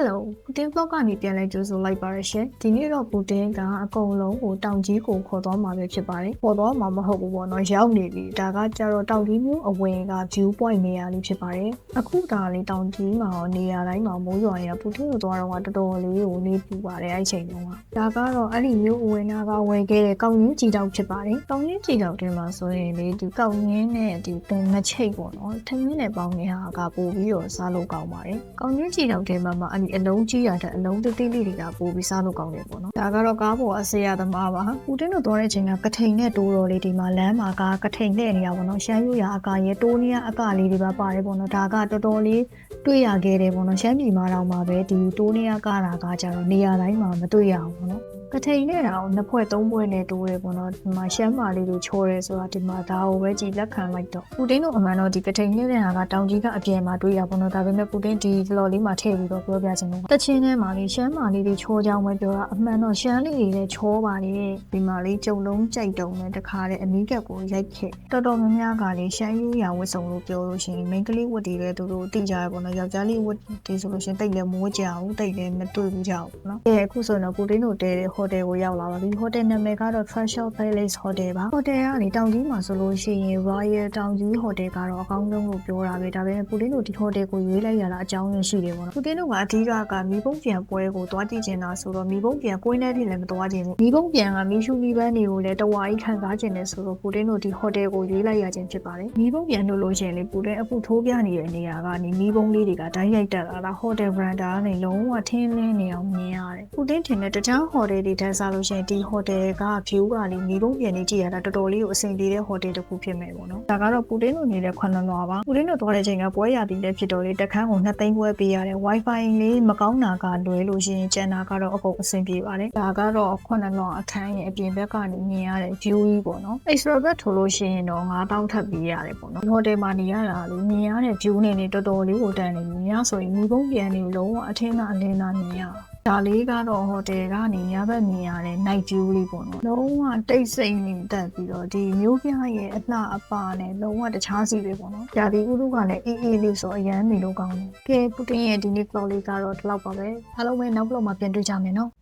Hello ပူတင် blog ကနေပြန်လဲကြိုဆိုလိုက်ပါရရှင်ဒီနေ့တော့ပူတင်ကအကုန်လုံးကိုတောင်ကြီးကိုခေါ်သွားမှာပဲဖြစ်ပါတယ်ခေါ်သွားမှာမဟုတ်ဘူးပေါ့နော်ရောက်နေပြီဒါကကြတော့တောင်ကြီးမျိုးအဝင်က view point နေရာလေးဖြစ်ပါတယ်အခုဒါလေးတောင်ကြီးမှာရောနေရာတိုင်းမှာမိုးရွာနေတာပူတင်ကိုသွားတော့ကတော်တော်လေးကိုနေပူပါတယ်အဲ့ချိန်တုန်းကဒါကတော့အဲ့ဒီမျိုးအဝင်နာကဝင်ခဲ့တဲ့ကောင်းရင်းကြည်တောက်ဖြစ်ပါတယ်ကောင်းရင်းကြည်တောက်တင်မှာဆိုရင်လေဒီကောင်းရင်းနဲ့ဒီပုံနှစ်ချိတ်ပေါ့နော်ထင်းရင်းနဲ့ပေါင်းနေတာကပို့ပြီးတော့စားလို့ကောင်းပါတယ်ကောင်းရင်းကြည်တောက်တင်မှာမှာအဲ့ဒီအလုံးကြီးရတဲ့အလုံးတိတိလေးတွေကပို့ပြီးစားလို့ကောင်းတယ်ပေါ့နော်ဒါကတော့ကားပေါ်အစေရသမားပါပူတင်တို့သွားတဲ့အချိန်ကကထိန်နဲ့တိုးတော်လေးဒီမှာလမ်းမှာကကထိန်နဲ့နေရပါတော့ရှမ်းရိုးရအကာရဲတိုးနေရအကာလေးတွေပါပါတယ်ပေါ့နော်ဒါကတော်တော်လေးတွေ့ရခဲ့တယ်ပေါ့နော်ရှမ်းပြည်မှာတော့မှာပဲဒီတိုးနေရကားတာကကြတော့နေရာတိုင်းမှာမတွေ့ရအောင်ပေါ့နော် ကထိန်နဲ့တော့နှစ်ဖွဲ့သုံးဖွဲ့နဲ့တိုးတယ်ပေါ့နော်ဒီမှာရှမ်းမာလေးတွေချောတယ်ဆိုတာဒီမှာဒါကိုပဲကြည်လက်ခံလိုက်တော့ပူတင်တို့အမှန်တော့ဒီကထိန်နဲ့တဲ့ဟာကတောင်ကြီးကအပြင်မှာတွေ့ရပေါ့နော်ဒါပေမဲ့ပူတင်ဒီလော်လေးမှာထည့်ပြီးတော့ပြောပြချင်တယ်တချင်းထဲမှာလေးရှမ်းမာလေးတွေချောကြောင်းပဲပြောတာအမှန်တော့ရှမ်းလေးတွေလည်းချောပါလေဒီမှာလေးကြုံလုံးကြိုက်တုံနဲ့တခါတဲ့အနီးကပ်ကိုရိုက်ခဲ့တော်တော်များများကလေးရှမ်းယူရဝတ်စုံလို့ပြောလို့ရှိရင် main ကလေးဝတ်တွေလည်းသူတို့သိကြရပေါ့နော်ယောက်ျားလေးဝတ်တွေဆိုလို့ရှိရင်တိတ်လည်းမိုးကြအောင်တိတ်လည်းမတွေ့ဘူးကြအောင်ပေါ့နော်အဲအခုဆိုတော့ပူတင်တို့တဲတဲ့ဟိုတယ်ကိုရောက်လာပါပြီဟိုတယ်နာမည်ကတော့ Treasure Palace Hotel ပါဟိုတယ်ကနေတောင်ကြီးမှာဆိုလို့ရှိရင် Royal တောင်ကြီးဟိုတယ်ကတော့အကောင်းဆုံးလို့ပြောတာပဲဒါပေမဲ့ပူတင်တို့ဒီဟိုတယ်ကိုရွေးလိုက်ရတာအကြောင်းရင်းရှိတယ်ပေါ့နော်ပူတင်တို့ကအဓိကကမီးပုံပြန်ပွဲကိုတွားကြည့်ချင်တာဆိုတော့မီးပုံပြန်ကွင်းထဲထိလည်းမတွားချင်ဘူးမီးပုံပြန်ကမီးရှူမီးပန်းတွေကိုလည်းတဝါကြီးခံစားချင်တယ်ဆိုတော့ပူတင်တို့ဒီဟိုတယ်ကိုရွေးလိုက်ရခြင်းဖြစ်ပါတယ်မီးပုံပြန်လို့လို့ရှိရင်လေပူတင်အခုထိုးပြနေတဲ့နေရာကနေမီးပုံလေးတွေကတိုင်းရိုက်တက်လာတာဟိုတယ်ဗရန်ဒါကနေလုံးဝထင်းလင်းနေအောင်မြင်ရတယ်ပူတင်ထင်တဲ့တခြားဟိုတယ်တွေထက်စားလို့ရှိရင်ဒီဟိုတယ်က view ကလေမီးပုံပြန်နေကြည့်ရတာတော်တော်လေးကိုအဆင်ပြေတဲ့ဟိုတယ်တစ်ခုဖြစ်မယ်ပေါ့နော်ဒါကတော့ပူတင်တို့နေတဲ့ခွန်နလွာပါပူတင်တို့သွားတဲ့ချိန်ကပွဲရသည်လည်းဖြစ်တော့လေတက်ခန်းကိုနှစ်သိန်းပွဲပေးရတယ် wifi လေးမကောင်းတာကလွဲလို့ရှိရင်ကျန်တာကတော့အကုန်အဆင်ပြေပါတယ်ဒါကတော့ခွန်နလွာအခန်းရဲ့အပြင်ဘက်ကနေမြင်ရတဲ့ view ကြီးပေါ့နော် extra bed ထိုးလို့ရှိရင်တော့9000ထပ်ပေးရတယ်ပေါ့နော်ဒီဟိုတယ်မှာနေရတာလေမြင်ရတဲ့ view နေနေတော်တော်လေးကိုတန်နေပြီညဆိုရင်မီးပုံပြန်နေလုံးဝအထင်းသာအလင်းသာမြင်ရတာ ဒါလေးကတော့ဟိုတယ်ကနေညဘက်မြင်ရတဲ့ night view လေးပေါ့နော်လုံးဝတိတ်ဆိတ်နေတက်ပြီးတော့ဒီမျိုးပြရဲ့အလှအပနဲ့လုံးဝတခြားစီပဲပေါ့နော်။ကြာဒီဥရုကလည်းအေးအေးလေးဆိုအရန်နေလို့ကောင်းတယ်။ကဲပူတင်ရဲ့ဒီနေ့ vlog လေးကတော့ဒီလောက်ပါပဲ။အားလုံးပဲနောက် vlog မှာပြန်တွေ့ကြမယ်နော်။